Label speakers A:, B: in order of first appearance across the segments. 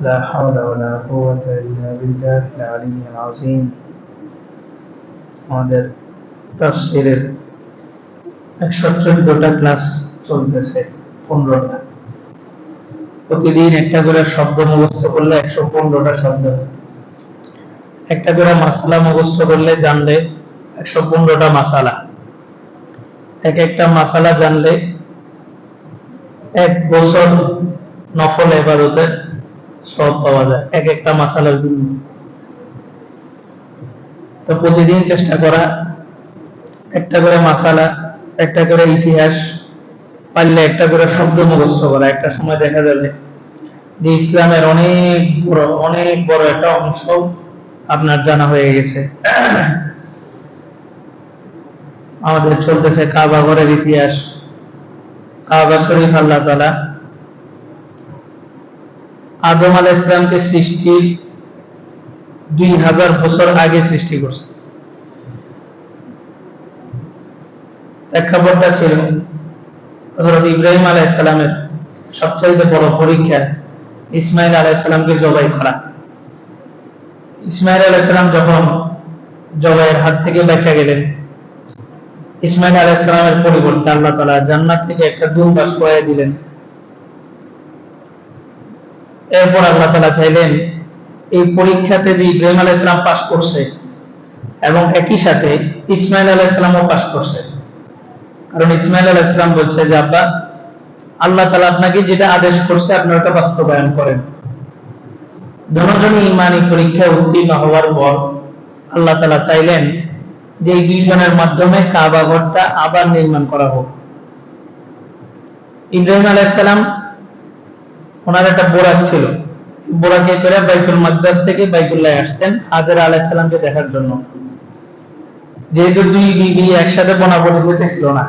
A: لا حول ولا قوة إلا بالله العلي العظيم. আমাদের তাফসিরের একশো চোদ্দটা ক্লাস চলতেছে, পনেরোটা। প্রতিদিন একটা করে শব্দ মুখস্থ করলে একশো পনেরোটা শব্দ। একটা করে মাসালা মুখস্থ করলে জানলে একশো পনেরোটা মাসালা। এক একটা মাসালা জানলে এক বছর নফল এবাদতের সব পাওয়া যায়। এক একটা মাসালার জন্য। তো প্রতিদিন চেষ্টা করা, একটা করে মাসালা, একটা করে ইতিহাস, পারলে একটা করে শব্দ মুখস্থ করা। একটা সময় দেখা যাবে যে ইসলামের অনেক বড় অনেক বড় একটা অংশ আপনার জানা হয়ে গেছে। আমাদের চলতেছে কাবা ঘরের ইতিহাস। কাবা শরীফ আল্লাহ তালা আদম আলাহ ইসলামকে সৃষ্টির দুই হাজার বছর আগে সৃষ্টি করছে। প্রেক্ষাপটটা ছিল হজরত ইব্রাহিম আলাহ ইসলামের সবচাইতে বড় পরীক্ষা ইসমাইল আলাহ ইসলামকে জবাই করা। ইসমাইল আলাহ ইসলাম যখন জবাইয়ের হাত থেকে বেঁচে গেলেন, ইসমাইল আলাহ ইসলামের পরিবর্তে আল্লাহ তালা জান্নাত থেকে একটা দুম্বা শোয়া দিলেন। এরপর আল্লাহ তালা চাইলেন, এই পরীক্ষাতে যে ইব্রাহিম আলাহ ইসলাম পাশ করছে এবং একই সাথে ইসমাইল আলাহ ইসলামও পাশ করছে। কারণ ইসমাইল আলাহ ইসলাম বলছে যে, আব্বা, আল্লাহ তালা আপনাকে যেটা আদেশ করছে আপনার ওটা বাস্তবায়ন করেন। দুজনই ইমানি পরীক্ষায় উত্তীর্ণ হওয়ার পর আল্লাহ তালা চাইলেন যে, এই দুইজনের মাধ্যমে কাবা ঘরটা আবার নির্মাণ করা হোক। ইব্রাহিম আলাইসালাম ওনার একটা বোরাক ছিল। বোরাকে করে বাইতুল মাদ্রাস থেকে বাইতুল্লাহ আসছেন হাজার আলাইসালামকে দেখার জন্য। যেহেতু দুই বিবি একসাথে বনাবনি হইতেছিল না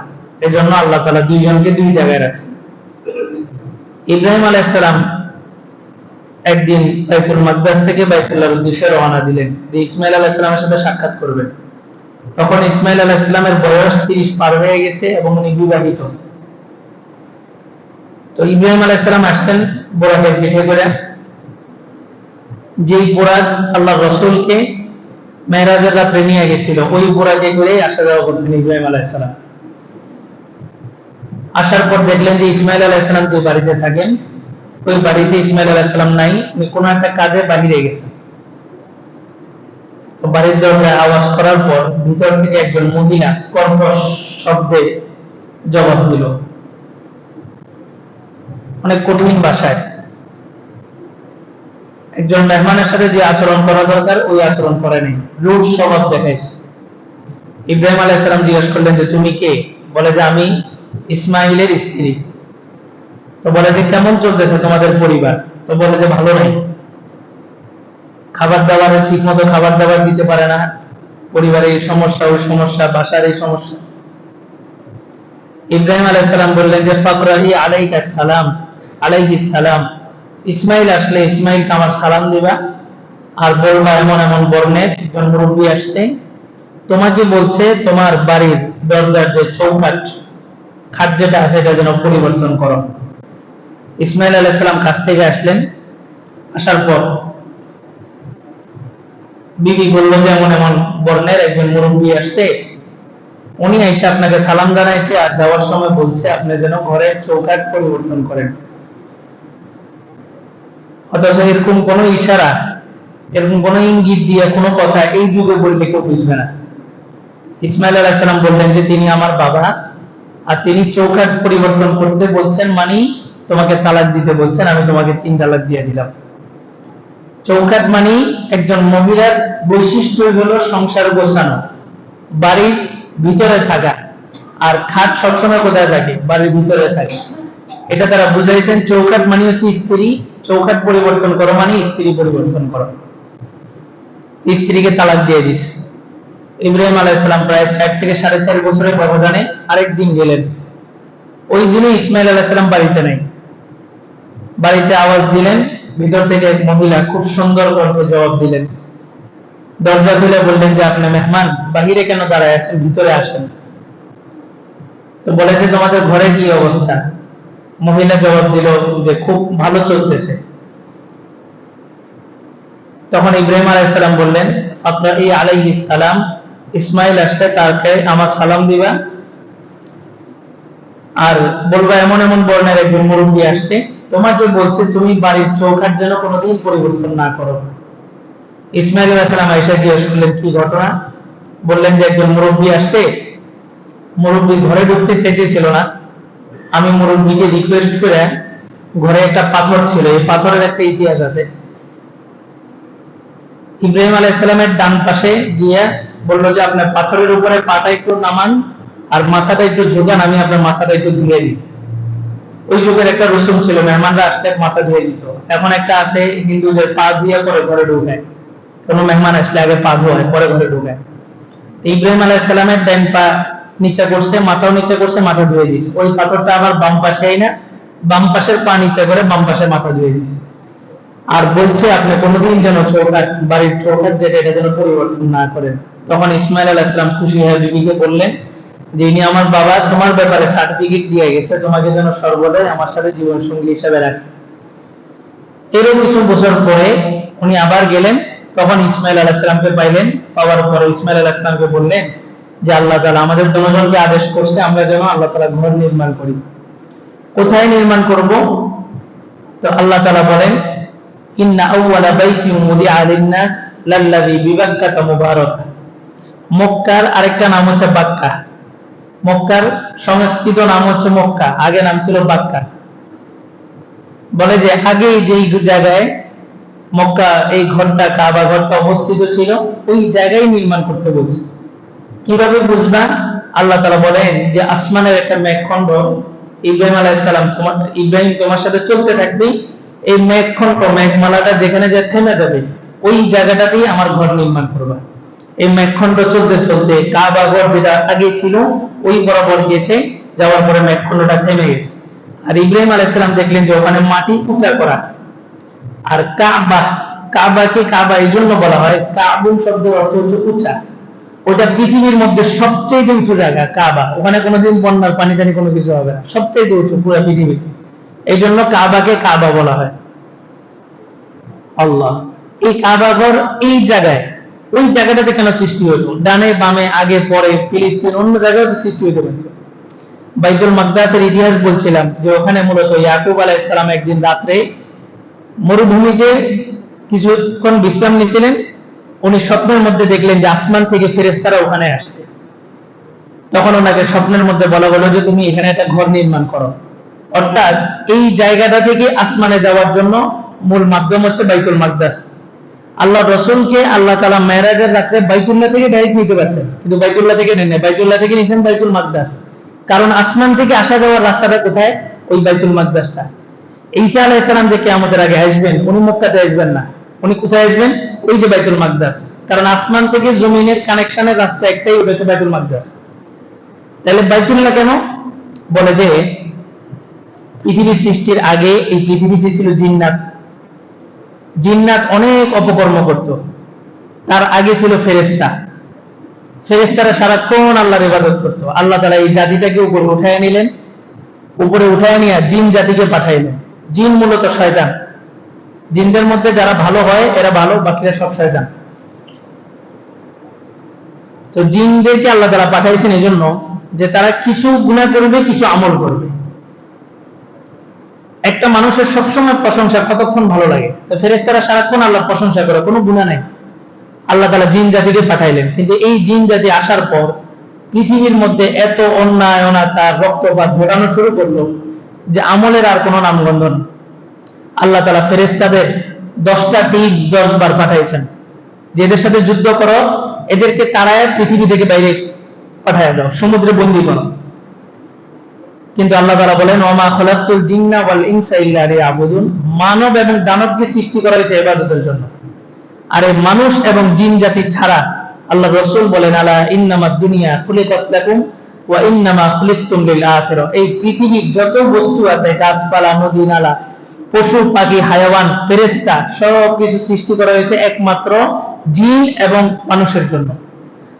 A: এই জন্য আল্লাহ তালা দুইজনকে দুই জায়গায় রাখছেন। ইব্রাহিম আলাইসালাম একদিন বাইতুল মাদ্রাস থেকে বাইতুল্লাহর উদ্দেশ্যে রওনা দিলেন। যে ইসমাইল আলাইসালামের সাথে সাক্ষাৎ করবেন। তখন ইসমাইল আলাহ ইসলামের বয়স তিরিশ পার হয়ে গেছে এবং উনি বিবাহিত। তো ইব্রাহিম আলাহ ইসলাম আসছেন বোরাকের পিঠে করে। যেই বোরাক আল্লাহ রসুলকে মেহরাজের রাত্রে নিয়ে গেছিল, ওই বোরাকে করে আসা যাওয়া করতেন ইব্রাহিম আলাহ ইসলাম আসার পর দেখলেন যে ইসমাইল আলাহ ইসলাম যে বাড়িতে থাকেন। ওই বাড়িতে ইসমাইল আলাহ ইসলাম নাই কোনো একটা কাজে বাহিরে গেছেন। বাড়ির দরজায় আওয়াজ করার পর ভিতর থেকে একজন মহিলা কর্কশ শব্দে জবাব দিল। অনেক কঠিন ভাষায়। একজন মেহমানের সাথে যে আচরণ করা দরকার, ওই আচরণ করেনি রুট স্বভাব দেখাইছে। ইব্রাহিম আলাহ সালাম জিজ্ঞেস করলেন যে, তুমি কে? বলে যে, আমি ইসমাইলের স্ত্রী। তো বলে যে, কেমন চলতেছে তোমাদের পরিবার? তো বলে যে, ভালো নেই। খাবার দাবার ঠিক মতো খাবার দাবার দিতে পারে না। পরিবারের এই সমস্যা, ওই সমস্যা, বাসার এই সমস্যা। ইব্রাহিম আলাইসালাম বললেন যে, ফাকরাহি আলাইকা সালাম। আলাইহি সালাম। ইসমাইল আসলে ইসমাইলকে আমার সালাম দিবা। আর বলবা এমন এমন বর্ণের একজন মুরব্বী আসছে। তোমাকে বলছে, তোমার বাড়ির দরজার যে চৌকাট খাট যেটা আছে এটা যেন পরিবর্তন করো। ইসমাইল আলাইসালাম কাছ থেকে আসলেন। আসার পর বিবি বলল, যে এমন এমন বর্ণের একজন মুরব্বী আসছে। উনি এসে আপনাকে সালাম জানাইছে আর যাওয়ার সময় বলছে, আপনি যেন ঘরের চৌকাট পরিবর্তন করেন। অথচ এরকম কোন ইশারা, এরকম কোন ইঙ্গিত দিয়ে কোনো কথা এই যুগে বললে কেউ বুঝবে না। ইসমাইল আলাহিসাল্লাম বললেন যে, তিনি আমার বাবা আর তিনি চৌকাট পরিবর্তন করতে বলছেন মানে তোমাকে তালাক দিতে বলছেন, আমি তোমাকে তিন তালাক দিয়ে দিলাম। চৌকাট মানে একজন মহিলার বৈশিষ্ট্য হলো সংসার গোছানো, বাড়ির ভিতরে থাকা, আর খাট সবসময় কোথায় থাকে? বাড়ির ভিতরে থাকে। এটা তারা বুঝাইছেন চৌকাট মানে হচ্ছে স্ত্রী চৌকাট পরিবর্তন করো মানে স্ত্রী পরিবর্তন করো। স্ত্রীকে তালাক দিয়ে দিস। ইব্রাহিম আলাইসালাম প্রায় চার থেকে সাড়ে চার বছরের ব্যবধানে আরেক দিন গেলেন। ওই দিনে ইসমাইল আলাইসালাম বাড়িতে নেই। বাড়িতে আওয়াজ দিলেন, ভিতর থেকে এক মহিলা খুব সুন্দর কণ্ঠে জবাব দিলেন। দরজা খুলে বললেন যে, আপনি মেহমান, বাহিরে কেন দাঁড়ায় আছেন? ভিতরে আসেন। তো বলে যে, তোমাদের ঘরে কি অবস্থা? মহিলা জবাব দিল যে খুব ভালো চলতেছে। তখন ইব্রাহিম আলাইসালাম বললেন, আপনার এই আলাইহি সালাম ইসমাইল আসলে তাকে আমার সালাম দিবা। আর বলবা, এমন এমন বর্ণের একজন মুরব্বী আসছে, তোমাকে বলছে, তুমি বাড়ির চৌকার যেন কোনোদিন পরিবর্তন না করো। ইসমাইল আলাইসালাম আইসা গিয়ে শুনলেন, কি ঘটনা? বললেন যে একজন মুরব্বী আসছে, মুরব্বী ঘরে ঢুকতে চেয়েছিল না। আমি মুরব্বীকে রিকোয়েস্ট করে ঘরে একটা পাথর ছিল, এই পাথরের একটা ইতিহাস আছে। ইব্রাহিম আলাইসালামের ডান পাশে গিয়ে বলল যে, আপনার পাথরের উপরে পাটা একটু নামান আর মাথাটা একটু ঝোগান আমি আপনার মাথাটা একটু ধুয়ে দিই। ওই যুগের একটা রসুম ছিল, মেহমানরা আসলে মাথা ধুয়ে দিত। এখন একটা আছে, হিন্দুদের পা ধুয়ে করে ঘরে ঢুকায় কোনো মেহমান আসলে আগে পা ধোয়, পরে ঘরে ঢুকায় ইব্রাহিম আলাইসালামের ডান পা নিচে করছে, মাথাও নিচে করছে, মাথা ধুয়ে দিস ওই পাথরটা আবার বাম পাশে না বাম পাশের পা নিচে করে বাম পাশে মাথা ধুয়ে দিস আর বলছে, আপনি কোনোদিন যেন চৌকাট বাড়ির চৌকাট যেটা, এটা যেন পরিবর্তন না করেন। তখন ইসমাইল আলাহ ইসলাম খুশি হয়ে বিবিকে বললেন, যে ইনি আমার বাবা, তোমার ব্যাপারে সার্টিফিকেট দিয়ে গেছে, তোমাকে যেন সর্বদাই আমার সাথে জীবন সঙ্গী হিসাবে রাখে। এরও কিছু বছর পরে উনি আবার গেলেন। তখন ইসমাইল আলাহ ইসলামকে পাইলেন, পাওয়ার পরে ইসমাইল আলাহ ইসলামকে বললেন যে আল্লাহ তালা আমাদের দুজনকে আদেশ করছে, আমরা যেন আল্লাহ তালা ঘর নির্মাণ করি। কোথায় নির্মাণ করব? তো আল্লাহ তালা বলেন, ইন্না আউওয়ালা বাইতি মুদিআ লিন-নাস লাল্লাযী বিবাক্কাতা মুবারাকা মক্কার আরেকটা নাম হচ্ছে বাক্কা। মক্কার সংস্কৃত নাম হচ্ছে মক্কা, আগে নাম ছিল বাক্কা। বলে যে আগে যেই জায়গায় মক্কা, এই ঘরটা, কাবা ঘরটা অবস্থিত ছিল, ওই জায়গায় নির্মাণ করতে বলছে। কীভাবে বুঝবা? আল্লাহ তালা বলেন যে আসমানের একটা মেঘখণ্ড, ইব্রাহিম আলাইসালাম তোমার, ইব্রাহিম তোমার সাথে চলতে থাকবেই এই মেঘখণ্ড, মেঘমালাটা যেখানে যে থেমে যাবে, ওই জায়গাটাতেই আমার ঘর নির্মাণ করবা। এই মেঘখণ্ড চলতে চলতে কাবা ঘর যেটা আগে ছিল, ওই বরাবর গেছে, যাওয়ার পরে মেঘখণ্ডটা থেমে গেছে। আর ইব্রাহিম আলাইসালাম দেখলেন যে ওখানে মাটি উঁচা করা। আর কাবা, কাবাকে কাবা এই জন্য বলা হয় কাবুল শব্দের অর্থ হচ্ছে উঁচা ওটা পৃথিবীর মধ্যে সবচেয়ে উঁচু জায়গা, কাবা। ওখানে কোনোদিন বন্যার পানি টানি কোনো কিছু হবে না। সবচেয়ে উঁচু পুরো পৃথিবীতে এই জন্য কাবাকে কাবা বলা হয়। আল্লাহ। এই কাবা ঘর এই জায়গায়। ওই জায়গাটাতে কেন সৃষ্টি হতো ডানে বামে আগে পরে ফিলিস্তিন অন্য জায়গায় সৃষ্টি হতে পারত বাইতুল মাকদাসের ইতিহাস বলছিলাম যে ওখানে মূলত ইয়াকুব আলাইসালাম একদিন রাত্রে মরুভূমিতে কিছুক্ষণ বিশ্রাম নিয়েছিলেন। উনি স্বপ্নের মধ্যে দেখলেন যে আসমান থেকে ফেরেস্তারা ওখানে আসছে। তখন ওনাকে স্বপ্নের মধ্যে বলা হলো যে, তুমি এখানে একটা ঘর নির্মাণ করো। অর্থাৎ এই জায়গাটা থেকে আসমানে যাওয়ার জন্য মূল মাধ্যম হচ্ছে বাইতুল মাকদাস। আল্লাহ রসুলকে আল্লাহ তালা মেয়েরাজের রাত্রে বাইতুল্লাহ থেকে ডাইরেক্ট নিতে পারতেন। কিন্তু বাইতুল্লাহ থেকে নেন বাইতুল্লাহ থেকে নিয়েছেন বাইতুল মাকদাস। কারণ আসমান থেকে আসা যাওয়ার রাস্তাটা কোথায়? ওই বাইতুল মাকদাসটা। ঈসা আলাহ ইসলাম যে কেয়ামতের আগে আসবেন, উনি মক্কাতে আসবেন না। উনি কোথায় আসবেন? ওই যে বাইতুল মাকদাস। কারণ আসমান থেকে জমিনের কানেকশনের রাস্তা একটাই, ওটা হচ্ছে বাইতুল মাকদাস। তাহলে বাইতুল্লাহ কেন? বলে যে, পৃথিবী সৃষ্টির আগে এই পৃথিবীতে ছিল জিন্নাত। জিন্নাত অনেক অপকর্ম করত। তার আগে ছিল ফেরেস্তা ফেরেস্তারা সারাক্ষণ আল্লাহর ইবাদত করত। আল্লাহ তারা এই জাতিটাকে উপরে উঠায় নিলেন। উপরে উঠায় নিয়ে জিন জাতিকে পাঠাইলেন। জিন মূলত শয়তান। জিনদের মধ্যে যারা ভালো হয়, এরা ভালো, বাকিরা সব শয়তান। তো জিনদেরকে আল্লাহ তারা পাঠাইছেন এই জন্য যে তারা কিছু গুণা করবে, কিছু আমল করবে। একটা মানুষের সবসময় প্রশংসা কতক্ষণ ভালো লাগে? তো ফেরেস্তারা সারাক্ষণ আল্লাহর প্রশংসা করে, কোনো গুণা নাই। আল্লাহ তালা জিন জাতিকে পাঠাইলেন। কিন্তু এই জিন জাতি আসার পর পৃথিবীর মধ্যে এত অন্যায়, অনাচার, রক্তপাত ঘটানো শুরু করল যে আমলের আর কোনো নামগন্ধ নেই। আল্লাহ তালা ফেরেস্তাদের দশটা টিম দশ বার পাঠাইছেন। যে এদের সাথে যুদ্ধ করো, এদেরকে তারায় পৃথিবী থেকে বাইরে পাঠায় দাও, সমুদ্রে বন্দি করো। কিন্তু আল্লাহ তারা বলেন ওমা খলাকুল জিন্না ওয়াল ইনসা ইল্লা লিয়াবুদুন। মানব এবং দানবকে সৃষ্টি করা হয়েছে ইবাদতের জন্য। আর এই মানুষ এবং জিন জাতি ছাড়া আল্লাহ রসুল বলেন, আলা ইন্নামা দুনিয়া খুলিকাত লাকুম ওয়া ইন্নামা খুলিকতুম লিল আখিরা এই পৃথিবীর যত বস্তু আছে, গাছপালা, নদী, নালা পশু, পাখি, হায়াওয়ান, ফেরেশতা সব কিছু সৃষ্টি করা হয়েছে একমাত্র জিন এবং মানুষের জন্য।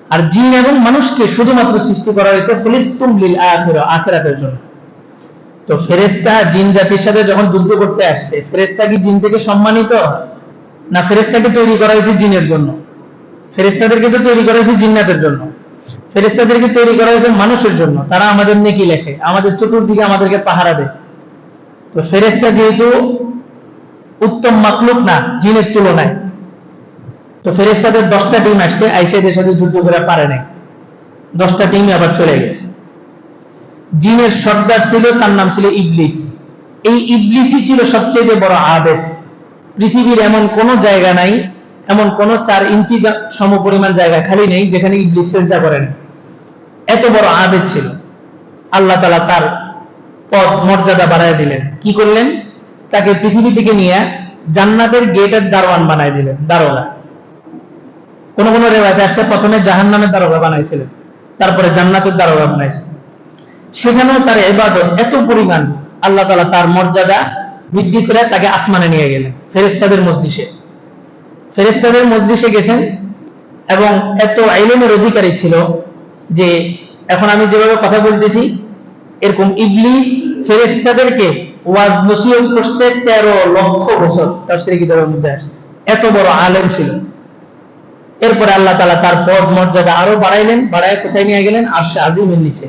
A: আর জিন এবং মানুষকে শুধুমাত্র সৃষ্টি করা হয়েছে খুলিকতুম লিল আখিরা, আখিরাতের জন্য। তো ফেরেস্তা জিন জাতির সাথে যখন যুদ্ধ করতে আসছে ফেরেস্তা কি জিন থেকে সম্মানিত? না ফেরেস্তাকে তৈরি করা হয়েছে জিনের জন্য? ফেরেস্তাদেরকে তো তৈরি করা হয়েছে জিন্নাতের জন্য। ফেরেস্তাদেরকে তৈরি করা হয়েছে মানুষের জন্য। তারা আমাদের নেকি লেখে, আমাদের চতুর্দিকে আমাদেরকে পাহারা দেয়। তো ফেরেস্তা যেহেতু উত্তম মাকলুক না, জিনের তুলনায়। তো ফেরেস্তাদের দশটা টিম আসছে আইসাদের সাথে যুদ্ধ করে পারে নাই। দশটা টিম আবার চলে গেছে। জিনের সর্দার ছিল, তার নাম ছিল ইবলিস। এই ইবলিসই ছিল সবচেয়ে বড় আবেদ। পৃথিবীর এমন কোন জায়গা নাই, এমন কোন চার ইঞ্চি সম সমপরিমাণ জায়গা খালি নেই, যেখানে ইবলিস চেষ্টা করেন। এত বড় আবেদ ছিল। আল্লাহ তালা তার পদ মর্যাদা বাড়ায় দিলেন। কি করলেন? তাকে পৃথিবী থেকে নিয়ে জান্নাতের গেটের দারোয়ান বানায় দিলেন, দারোগা। কোন কোন রেওয়ায়তে আসছে, প্রথমে জাহান নামের দারোগা বানাইছিলেন, তারপরে জান্নাতের দারোগা বানাইছিলেন সেখানেও তার এবাদত এত পরিমাণ, আল্লাহ তালা তার মর্যাদা বৃদ্ধি করে তাকে আসমানে নিয়ে গেলেন ফেরেস্তাদের মজলিসে। ফেরেস্তাদের মজলিসে গেছেন এবং এত আইলেমের অধিকারী ছিল যে, এখন আমি যেভাবে কথা বলতেছি এরকম ইবলিস ফেরেস্তাদেরকে ওয়াজ নসিহত করছে তেরো লক্ষ বছর। তাফসিরে কিতাবের মধ্যে আসে এত বড় আলেম ছিল। এরপরে আল্লাহ তালা তার পদ মর্যাদা আরও বাড়াইলেন, বাড়ায় কোথায় নিয়ে গেলেন? আর সে আজিমের নিচে।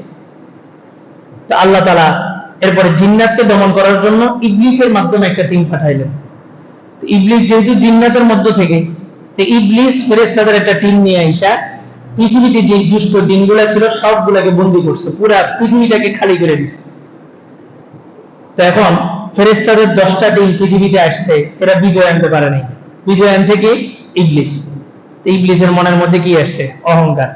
A: তো আল্লাহ তালা এরপরে জিন্নাতকে দমন করার জন্য ইবলিসের মাধ্যমে একটা টিম পাঠাইলেন। ইবলিস যেহেতু জিন্নাতের মধ্য থেকে ইবলিস ফেরেস্তাদের একটা টিম নিয়ে আইসা পৃথিবীতে যে দুষ্ট দিনগুলো ছিল, সবগুলাকে বন্দি করছে। পুরা পৃথিবীটাকে খালি করে দিছে। তো এখন ফেরেস্তাদের দশটা টিম পৃথিবীতে আসছে, এরা বিজয় আনতে পারে নাই। বিজয় আনছে কি? ইবলিস। তো ইবলিসের মনের মধ্যে কি আসছে? অহংকার।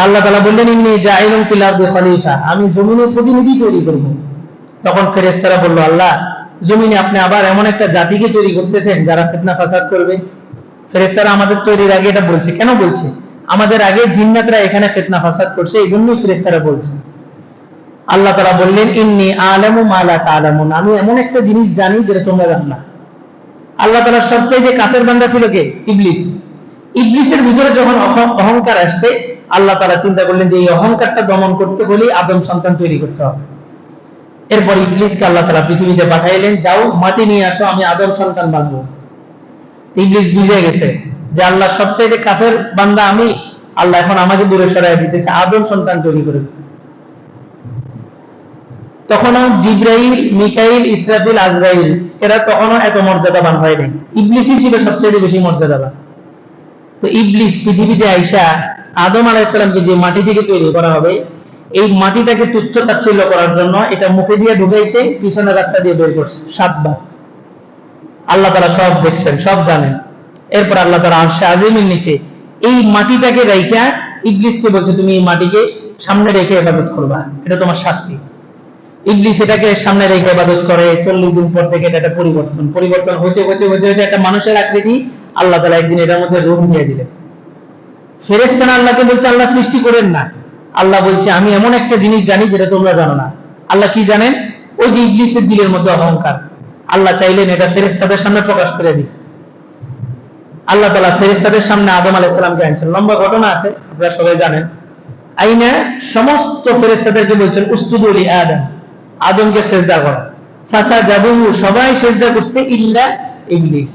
A: আল্লাহ তালা বললেন জাইলুম ফিল আরদি খলিফা। আমি জমিনের প্রতিনিধি তৈরি করব। তখন ফেরেশতারা বলল, আল্লাহ, জমিনে আপনি আবার এমন একটা জাতিকে তৈরি করতেছেন যারা ফিতনা ফাসাদ করবে? ফেরেশতারা আমাদের তৈরির আগে এটা বলছে। কেন বলছে? আমাদের আগে জিন্নাতরা এখানে ফিতনা ফাসাদ করছে এই জন্যই ফেরেশতারা বলছে। আল্লাহ তারা বললেন, ইন্নি আলামু মালা তালামুন আমি এমন একটা জিনিস জানি যেটা তোমরা জানো না। আল্লাহ তালার সবচেয়ে যে কাছের বান্দা ছিল কে? ইবলিস। ইবলিসের ভিতরে যখন অহংকার আসছে, আল্লাহ তারা চিন্তা করলেন যে এই অহংকারটা দমন করতে হলেই আদম সন্তান তৈরি করতে হবে। এরপর ইবলিসকে আল্লাহ তালা পৃথিবীতে পাঠাইলেন, যাও, মাটি নিয়ে আসো, আমি আদম সন্তান বাঁধবো। ইবলিস বুঝে গেছে যে আল্লাহ সবচেয়ে কাছের বান্দা আমি, আল্লাহ এখন আমাকে দূরে সরাই দিতেছে, আদম সন্তান তৈরি করে তখনও জিব্রাইল, মিকাইল, ইসরাফিল, আজরাইল, এরা তখনও এত মর্যাদাবান হয়নি ইবলিসই ছিল সবচেয়ে বেশি মর্যাদাবান। তো ইবলিস পৃথিবীতে আইসা আদম আলাইসালামকে যে মাটি থেকে তৈরি করা হবে, এই মাটিটাকে তুচ্ছ তাচ্ছিল্য করার জন্য এটা মুখে দিয়ে ঢুকাইছে, পিছনের রাস্তা দিয়ে বের করছে, সাতবার। আল্লাহ তারা সব দেখছেন, সব জানেন। এরপর আল্লাহ তারা আরশে আজিমের নিচে এই মাটিটাকে রাইখা ইবলিসকে বলছে, তুমি এই মাটিকে সামনে রেখে ইবাদত করবা। এটা তোমার শাস্তি। ইবলিস এটাকে সামনে রেখে ইবাদত করে, চল্লিশ দিন পর থেকে এটা একটা পরিবর্তন। পরিবর্তন হইতে হইতে হইতে হইতে একটা মানুষের আকৃতি আল্লাহ তালা একদিন এটার মধ্যে রূপ দিয়ে দিলেন। ফেরেস্তান আল্লাহকে বলছে, আল্লাহ সৃষ্টি করেন না। আল্লাহ বলছে, আমি এমন একটা জিনিস জানি যেটা তোমরা জানো না। আল্লাহ কি জানেন? ওই যে ইবলিসের দিলের মধ্যে অহংকার। আল্লাহ চাইলেন এটা ফেরেস্তাদের সামনে প্রকাশ করে দিই আল্লাহ তালা ফেরেস্তাদের সামনে আদম আলাইসালামকে আনছেন। লম্বা ঘটনা আছে, আপনারা সবাই জানেন। আইনা সমস্ত ফেরেস্তাদেরকে বলছেন উস্তুদুলি আদম। আদমকে সেজদা করো। ফাসা সবাই সেজদা করছে, ইল্লা ইবলিস।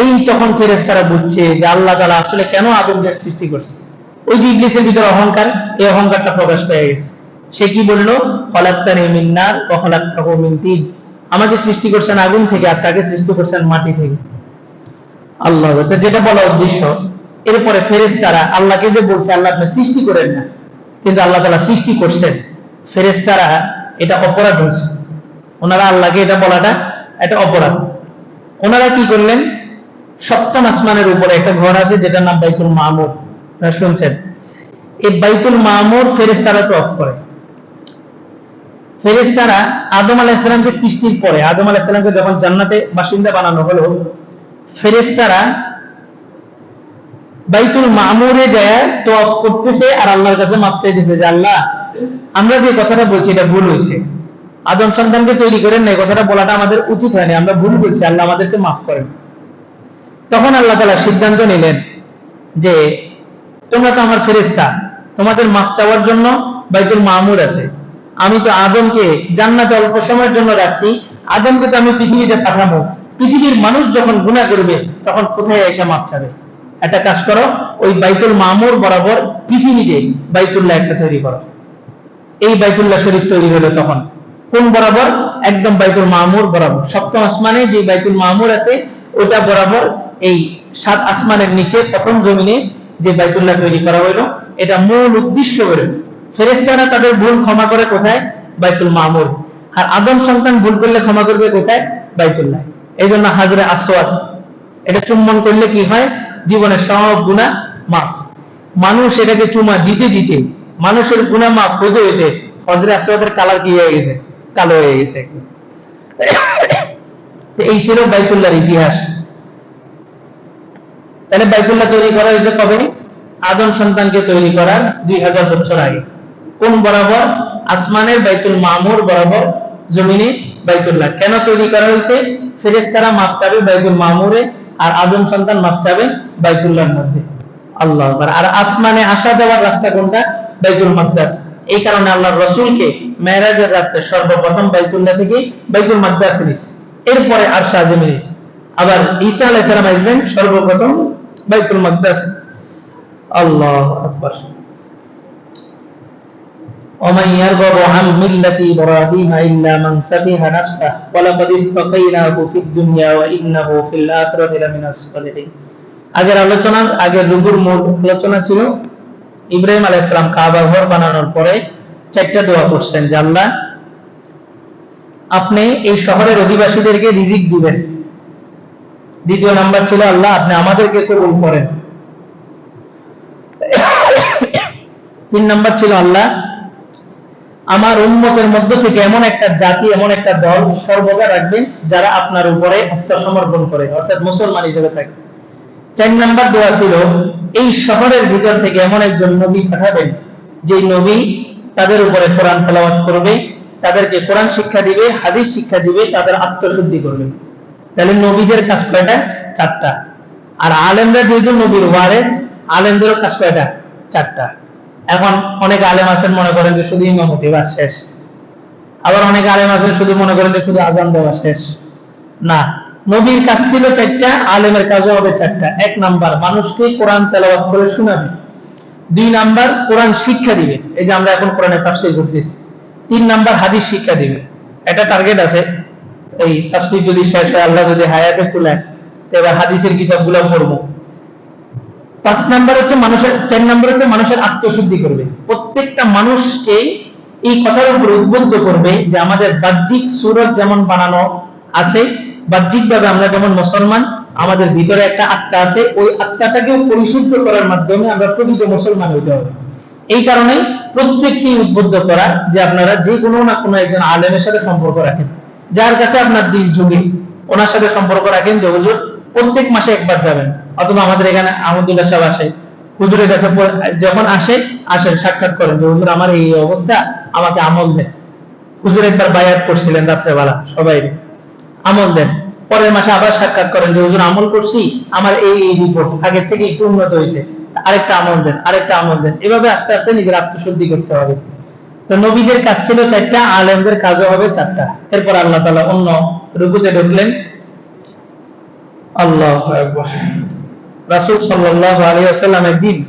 A: এই তখন ফেরেস্তারা বুঝছে যে আল্লাহ তালা আসলে কেন আদমকে সৃষ্টি করছে। ওই যে ইবলিসের ভিতরে অহংকার, এই অহংকারটা প্রকাশ পেয়ে গেছে। সে কি বলল? ফলাক্তানি মিন্নার মিন তিন। আমাকে সৃষ্টি করছেন আগুন থেকে, আর তাকে সৃষ্টি করছেন মাটি থেকে। আল্লাহ যেটা বলা উদ্দেশ্য, এরপরে ফেরেস্তারা আল্লাহকে যে বলছে, আল্লাহ আপনি সৃষ্টি করেন না, কিন্তু আল্লাহ তালা সৃষ্টি করছেন। ফেরেস্তারা এটা অপরাধ হয়েছে। ওনারা আল্লাহকে এটা বলাটা এটা অপরাধ। ওনারা কি করলেন? সপ্তম আসমানের উপরে একটা ঘর আছে, যেটার নাম মামুর। আপনারা শুনছেন? এই বাইতুল মামুর ফেরেস্তারা তো অফ করে। ফেরেস্তারা আদম আলাইসালামকে সৃষ্টির পরে, আদম আলাইসালামকে যখন জান্নাতে বাসিন্দা বানানো হলো ফেরেস্তারা বাইতুল মামুরে যায় তো করতেছে আর আল্লাহর কাছে মাপ চাইতেছে যে, আল্লাহ, আমরা যে কথাটা বলছি এটা ভুল হয়েছে। আদম সন্তানকে তৈরি করেন না কথাটা বলাটা আমাদের উচিত হয়নি। আমরা ভুল বলছি, আল্লাহ আমাদেরকে মাফ করেন। তখন আল্লাহ তালা সিদ্ধান্ত নিলেন যে, তোমরা তো আমার ফেরেস্তা তোমাদের মাফ চাওয়ার জন্য বাইতুল মামুর আছে। আমি তো আদমকে জান্নাতে অল্প সময়ের জন্য রাখছি, আদমকে তো আমি পৃথিবীতে পাঠাবো। পৃথিবীর মানুষ যখন গুণা করবে, তখন কোথায় এসে মাপ চাবে? একটা কাজ করো, ওই বাইতুল মামুর বরাবর পৃথিবীতে বাইতুল্লাহ একটা তৈরি করো। এই বাইতুল্লাহ শরীফ তৈরি হলো তখন। কোন বরাবর? একদম বাইতুল মামুর বরাবর। সপ্তম আসমানে যে বাইতুল মামুর আছে, ওটা বরাবর এই সাত আসমানের নিচে প্রথম জমিনে যে বাইতুল্লাহ তৈরি করা হলো, এটা মূল উদ্দেশ্য করে ফেরেস্তারা তাদের ভুল ক্ষমা করে কোথায়? বাইতুল মামুর। আর আদম সন্তান ভুল করলে ক্ষমা করবে কোথায়? বাইতুল্লাহ। এই জন্য হাজরে আসওয়াদ, এটা চুম্বন করলে কি হয়? জীবনের সব গুণা মাফ। মানুষ এটাকে চুমা দিতে দিতে, মানুষের গুণা মাফ হতে হইতে হজরে আসওয়াদের কালার কি হয়ে গেছে? কালো হয়ে গেছে এই ছিল বাইতুল্লাহর ইতিহাস। তাহলে বাইতুল্লাহ তৈরি করা হয়েছে কবে? আদম সন্তানকে তৈরি করার দুই হাজার বছর আগে। কোন বরাবর? আসমানের বাইতুল মামুর বরাবর, জমিনে বাইতুল্লাহ। কেন তৈরি করা হয়েছে? ফেরেস্তারা মাপ চাবে বাইতুল মামুরে আর আদম সন্তান মাপ চাবে বাইতুল্লাহর মধ্যে। আল্লাহ আকবার। আর আসমানে আসা যাওয়ার রাস্তা কোনটা? বাইতুল মাকদাস। এই কারণে আল্লাহ রসুলকে মেয়েরাজের রাত্রে সর্বপ্রথম বাইতুল্লাহ থেকে বাইতুল মাকদাস নিয়েছে এরপরে আর সাজমে নিয়েছে আবার ঈসা আলাইহিস সালাম আসবেন সর্বপ্রথম বাইতুল মাকদাস। আল্লাহ আকবার। ومن يرغب عن ملة إبراهيم إلا من سفه نفسه ولقد اصطفيناه في الدنيا وإنه في الآخرة لمن الصالحين আগের আলোচনার আগের রুগুর মূল আলোচনা ছিল ইব্রাহিম আলাইহিস সালাম কাবা ঘর বানানোর পরে চারটা দোয়া করছেন যে আল্লাহ আপনি এই শহরের অধিবাসীদেরকে রিজিক দিবেন দ্বিতীয় নাম্বার ছিল আল্লাহ আপনি আমাদেরকে কবুল করেন তিন নাম্বার ছিল আল্লাহ আমার উন্মতের মধ্য থেকে এমন একটা জাতি, এমন একটা দল সর্বদা রাখবেন যারা আপনার উপরে আত্মসমর্পণ করে, অর্থাৎ মুসলমান হিসেবে থাকে। চার নাম্বার দোয়া ছিল, এই শহরের ভিতর থেকে এমন একজন নবী পাঠাবেন যে নবী তাদের উপরে কোরআন তেলাওয়াত করবে, তাদেরকে কোরআন শিক্ষা দিবে, হাদিস শিক্ষা দিবে, তাদের আত্মশুদ্ধি করবে। তাহলে নবীদের কাজ কয়টা? চারটা। আর আলেমরা যেহেতু নবীর ওয়ারেস, আলেমদেরও কাজ কয়টা? চারটা। এখন অনেক আলেম আছেন, মনে করেন যে শুধু ইমামতি বাস শেষ। আবার অনেক আলেম আছেন, শুধু মনে করেন যে শুধু আজান দেওয়া শেষ। না, নবীর কাজ ছিল চারটা, আলেমের কাজও হবে চারটা। এক নাম্বার, মানুষকে কোরআন তেলাওয়াত করে শোনাবে। দুই নাম্বার, কোরআন শিক্ষা দিবে। এই যে আমরা এখন কোরআনের পাশে করতেছি তিন নাম্বার, হাদিস শিক্ষা দিবে। একটা টার্গেট আছে। এই তাফসীর যদি শেষ হয়, আল্লাহ যদি হায়াতে খুলেন এবার হাদিসের কিতাবগুলো পড়ব। পাঁচ নাম্বার হচ্ছে মানুষের চার নাম্বার হচ্ছে মানুষের আত্মশুদ্ধি করবে। প্রত্যেকটা মানুষকে এই কথার উপর উদ্বুদ্ধ করবে যে আমাদের বাহ্যিক সুরত যেমন বানানো আছে বাহ্যিক ভাবে আমরা যেমন মুসলমান, আমাদের ভিতরে একটা আত্মা আছে, ওই আত্মাটাকেও পরিশুদ্ধ করার মাধ্যমে আমরা প্রকৃত মুসলমান হইতে হবে। এই কারণেই প্রত্যেককে উদ্বুদ্ধ করা যে আপনারা যে কোনো না কোনো একজন আলেমের সাথে সম্পর্ক রাখেন। যার কাছে আপনার দিন যুগে ওনার সাথে সম্পর্ক রাখেন যে, হুজুর, প্রত্যেক মাসে একবার যাবেন। অথবা আমাদের এখানে আহমদুল্লাহ সাহেব আসে, হুজুরের কাছে যখন আসে, আসেন, সাক্ষাৎ করেন যে, হুজুর, আমার এই অবস্থা, আমাকে আমল দেন। হুজুর একবার বায়াত করছিলেন রাত্রেবেলা, সবাই। আমল দেন। পরের মাসে আবার সাক্ষাৎ করেন যে, হুজুর, আমল করছি, আমার এই এই রিপোর্ট, আগের থেকে একটু উন্নত হয়েছে। আরেকটা আমল দেন, আরেকটা আমল দেন। এভাবে আস্তে আস্তে নিজের আত্মশুদ্ধি করতে হবে। তো নবীদের কাজ ছিল চারটা, আলেমদের কাজও হবে চারটা। এরপর আল্লাহ তালা অন্য রুকুতে ঢুকলেন। আল্লাহ রাসূল সাল্লাল্লাহু আলাইহি ওয়াসাল্লাম একদিন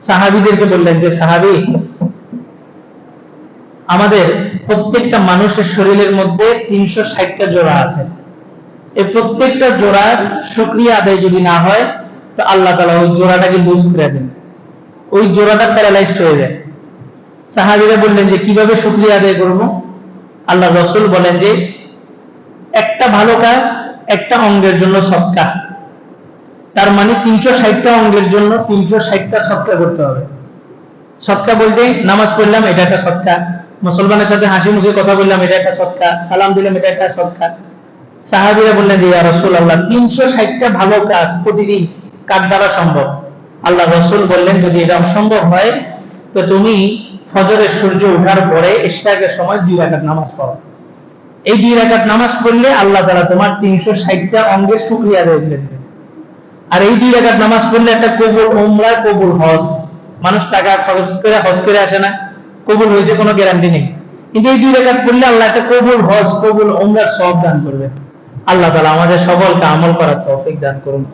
A: সাহাবীদেরকে বললেন যে, সাহাবী, আমাদের প্রত্যেকটা মানুষের শরীরের মধ্যে তিনশো ষাটটা জোড়া আছে। এই প্রত্যেকটা জোড়ার শুক্রিয়া আদায় যদি না হয়, তো আল্লাহ তালা ওই জোড়াটাকে লুজ করে দেন। ওই জোড়াটা প্যারালাইজড হয়ে যায় সাহাবিরা বললেন যে, কীভাবে শুক্রিয়া আদায় করব? আল্লাহ রসুল বলেন যে, একটা ভালো কাজ একটা অঙ্গের জন্য সৎকা তার মানে তিনশো ষাটটা অঙ্গের জন্য তিনশো ষাটটা সৎকা করতে হবে। সৎকা বলতে নামাজ পড়লাম, এটা একটা সৎকা। মুসলমানের সাথে হাসি মুখে কথা বললাম, এটা একটা সৎকা। সালাম দিলাম, এটা একটা সৎকা। সাহাবিরা বললেন যে রসুল আল্লাহ তিনশো ষাটটা ভালো কাজ প্রতিদিন কার দ্বারা সম্ভব? আল্লাহ রসুল বললেন, যদি এটা অসম্ভব হয়, তো তুমি ফজরের সূর্য ওঠার পরে ইশরাকের সময় দুই রাকাত নামাজ পড়ো। এই দুই রাকাত নামাজ পড়লে আল্লাহ তাআলা তোমার তিনশো ষাটটা অঙ্গের শুক্রিয়া আদায় আর এই দুই রাকাত নামাজ পড়লে একটা কবুল উমরা, কবুল হজ। মানুষ টাকা খরচ করে হজ করে আসে না। কবুল হয়েছে, কোনো গ্যারান্টি নেই। কিন্তু এই দুই রাকাত পড়লে আল্লাহ একটা কবুল হজ, কবুল উমরার সব দান করবে। আল্লাহ তালা আমাদের সকলকে আমল করার তৌফিক দান করুন।